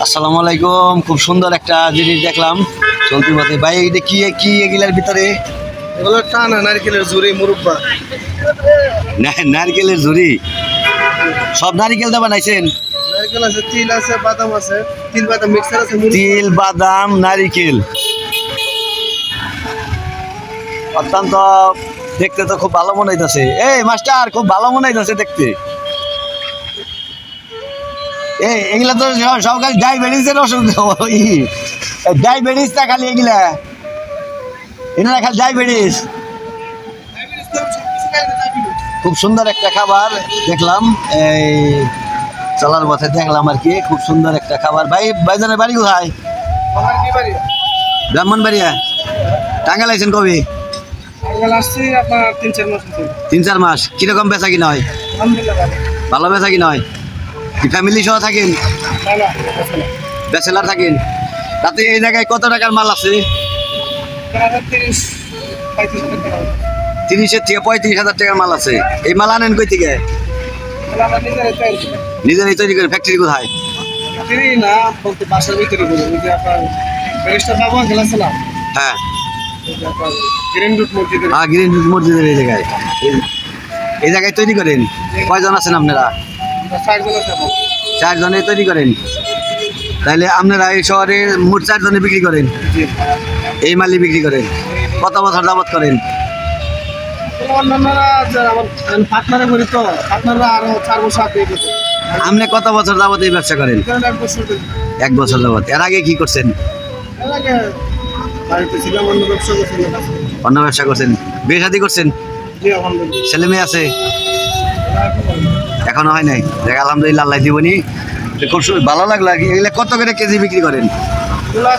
আসসালামু আলাইকুম। খুব সুন্দর একটা জিনিস দেখলাম। চলতি পথে। ভাই এটা কি কি এগুলার ভিতরে? এগুলো টানা নারকেলের ঝুড়ি মুরব্বা। না- নারকেলের ঝুড়ি? সব নারকেল দিয়ে বানাইছেন? নারকেল আছে তিল আছে বাদাম আছে। তিল বাদাম মিক্সার আছে তিল বাদাম নারিকেল। অত্যন্ত দেখতে তো খুব ভালো মনে হইতেছে। এই মাস্টার খুব ভালো মনে হইতেছে দেখতে। এগুলা তো সব- খালি ডায়াবেটিসের ওষুধ ডায়াবেটিস না খালি এগুলা। এনারা খালি ডায়াবেটিস খুব সুন্দর একটা খাবার দেখলাম। এই, চলার পথে দেখলাম আর কি, খুব সুন্দর একটা খাবার। ভাই, ভাইজানের বাড়ি কোথায়? কি ব্রাহ্মণবাড়িয়া। টাঙ্গাল আইছেন কবে? তিন চার মাস। কীরকম বেচা কিনা হয় ভালো বেচা কি ফ্যামিলি সহ থাকেন। ব্যাচেলার থাকেন? তাতে এই জায়গায় কত টাকার মাল আছে। তিরিশের থেকে পঁয়ত্রিশ হাজার টাকার মাল আছে। এই মাল আনেন কই থেকে? নিজেরাই তৈরি করেন ফ্যাক্টরি কোথায়? হ্যাঁ। গ্রিন হ্যাঁ মসজিদের এই জায়গায়। এই জায়গায় তৈরি করেন। কয়জন আছেন আপনারা? চারজন তৈরি করেন। তাহলে আপনারা এই শহরে মোট চারজনে বিক্রি করেন। এই মালি বিক্রি করেন। কত বছর যাবত করেন? দিতে আপনি কত বছর যাবত এই ব্যবসা করেন? এক বছর যাবত এর আগে কি করছেন? অন্য ব্যবসা করছেন। বিয়ে শাদী করছেন? ছেলে মেয়ে আছে? এখনও হয় নাই। দেখ আলহামদুলিল্লাহ আল্লাহ দিবনি খুব ভালো লাগল আর কি। এগুলো কত করে কেজি বিক্রি করেন?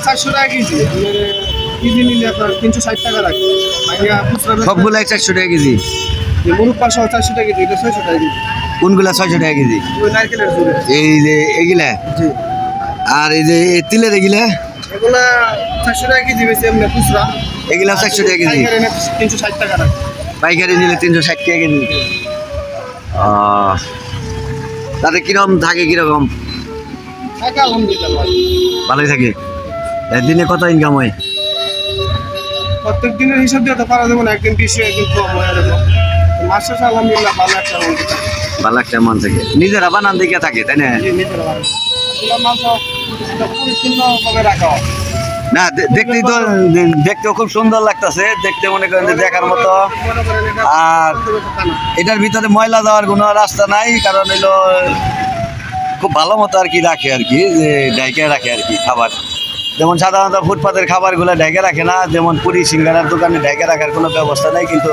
চারশো টাকা কেজি। আপনার কেজি নিলে আপনার তিনশো ষাট টাকা সবগুলাই চারশো টাকা কেজি। চারশো টাকা কেজি এটা ছয়শো টাকা কেজি। কোনগুলা ছয়শো টাকা কেজি? এই যে এগুলা? আর এই যে তিলের এগুলা? এগুলা চারশো টাকা কেজি বেশি এমনি খুচরা। এগুলা চারশো টাকা কেজি। পাইকারি নিলে তিনশো ষাট টাকা পাইকারি নিলে তিনশো ষাট টাকা কেজি। তাতে কীরকম? থাকে কীরকম ভালোই থাকে। এ, দিনে কত ইনকাম হয়? প্রত্যেক দিনের হিসাব দিয়ে তো পারা যাবে না একদিন বেশি একদিন কম হয়ে যাবে। মাস শেষে আলহামদুলিল্লাহ ভালো একটা amount দিতে হবে। ভালো একটা মান থাকে। নিজেরা বানান দিকে থাকে তাই না? নিজেরা রাখা হয়। না দেখতেই তো দেখতেও খুব সুন্দর লাগতেছে, দেখতে মনে করেন দেখার মতো। আর এটার ভিতরে ময়লা যাওয়ার কোনো রাস্তা নাই, কারণ এলো খুব ভালো মতো আর কি রাখে আর কি, যে ডাইকে রাখে আর কি খাবার। যেমন সাধারণত ফুটপাতের খাবারগুলো ঢেকে রাখে না, যেমন পুরি সিঙ্গারার দোকানে ঢেকে রাখার কোনো ব্যবস্থা নাই, কিন্তু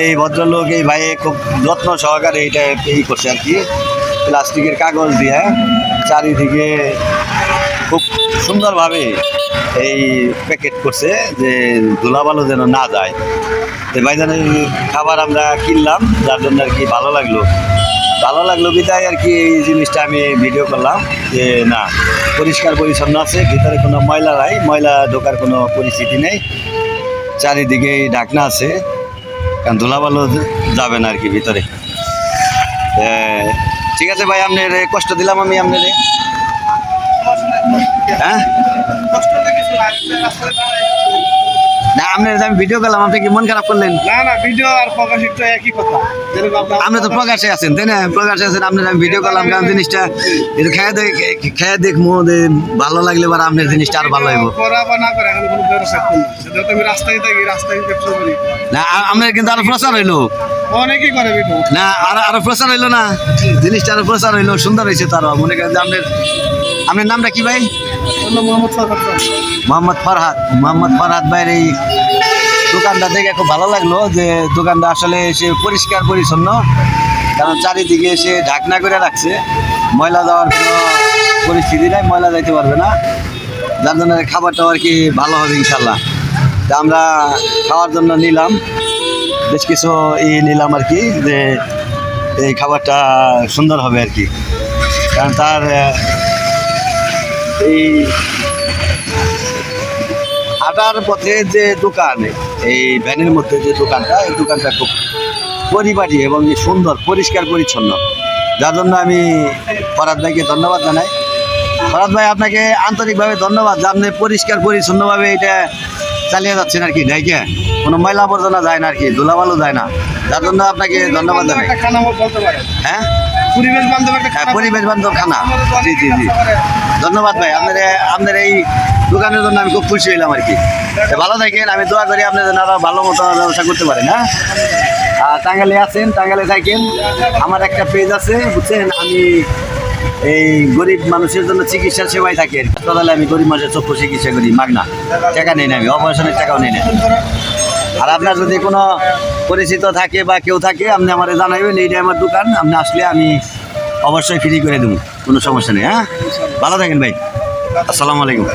এই ভদ্রলোক, এই ভাইয়ে খুব যত্ন সহকারে এটা এই করছে আর কি। প্লাস্টিকের কাগজ দিয়ে, চারিদিকে খুব সুন্দরভাবে এই প্যাকেট করছে যে ধুলাবালো যেন না যায়। তো ভাইজানের খাবার আমরা কিনলাম, যার জন্য আর কি ভালো লাগল। ভালো লাগল বিদায় আর কি এই জিনিসটা আমি ভিডিও করলাম যে না, পরিষ্কার পরিচ্ছন্ন আছে, ভিতরে কোনো ময়লা নাই, ময়লা ঢোকার কোনো পরিস্থিতি নেই। চারিদিকে ঢাকনা আছে, কারণ ধুলাবালো যাবে না আর কি ভিতরে। ঠিক আছে ভাই, আপনার কষ্ট দিলাম আমি আপনার হ্যাঁ? না, রাস্তায় আপনার আমি ভিডিও করলাম আপনি কি মন খারাপ করলেন? না না ভিডিও আর প্রকাশিত একই কথা। আপনি তো প্রকাশে আছেন তাই না? প্রকাশে আছেন আপনার আমি ভিডিও করলাম কারণ জিনিসটা একটু খেয়ে দেখ খেয়ে দেখব ভালো লাগলে আপনার জিনিসটা আরও ভালো হইব। না আপনার কিন্তু আরও প্রচার হইল। অনেকেই করে ভিডিও না আরও আরও প্রচার হইল না। জিনিসটা আরও প্রচার হইল সুন্দর হয়েছে মনে করেন আপনার আপনার নামটা কি ভাই? অন্য মোহাম্মদ সরকার স্যার। মোহাম্মদ ফরহাদ। মোহাম্মদ ফরহাদ ভাইয়ের এই দোকানটা দেখে খুব ভালো লাগল যে দোকানটা আসলে সে পরিষ্কার পরিচ্ছন্ন। কারণ চারিদিকে সে ঢাকনা করে রাখছে। ময়লা যাওয়ার কোনো পরিস্থিতি নাই ময়লা যাইতে পারবে না। যার জন্য খাবারটাও আর কি ভালো হবে ইনশাল্লাহ। তা আমরা খাওয়ার জন্য নিলাম। বেশ কিছু ই নিলাম আর কি যে এই খাবারটা সুন্দর হবে আর কি। কারণ তার এই হাঁটার পথে যে দোকান, এই ভ্যানের মধ্যে যে দোকানটা, এই দোকানটা খুব পরিপাটি এবং সুন্দর, পরিষ্কার, পরিচ্ছন্ন। যার জন্য আমি ফরাদ ভাইকে ধন্যবাদ জানাই। ভরত ভাই, আপনাকে আন্তরিকভাবে ধন্যবাদ যে আপনি পরিষ্কার, পরিচ্ছন্নভাবে এটা চালিয়ে যাচ্ছেন আর কি ডাইকে কোনো ময়লা আবর্জনা যায় না আর কি ধুলাবালু যায় না। যার জন্য আপনাকে ধন্যবাদ জানাই। হ্যাঁ? পরিবেশ বান্ধব হ্যাঁ খানা পরিবেশ বান্ধব খানা। জি জি জি। ধন্যবাদ ভাই আপনার আপনার এই দোকানের জন্য আমি খুব খুশি হইলাম আর কি। ভালো থাকেন আমি দোয়া করি আপনার জন্য আরও ভালো মতো ব্যবসা করতে পারেন হ্যাঁ? আর টাঙ্গালে আছেন টাঙ্গালে থাকেন আমার একটা পেজ আছে বুঝছেন? আমি এই গরিব মানুষের জন্য চিকিৎসা সেবাই থাকে। হাসপাতালে আমি গরিব মানুষের চক্ষু চিকিৎসা করি, মাগনা। টাকা নেই না আমি, অপারেশনের টাকাও নেই না। আর আপনার যদি কোনো পরিচিত থাকে বা কেউ থাকে, আপনি আমার জানাবেন এইটা আমার দোকান, আপনি আসলে আমি অবশ্যই ফ্রি করে দেবো, কোনো সমস্যা নেই হ্যাঁ? ভালো থাকেন ভাই। আসসালামু আলাইকুম।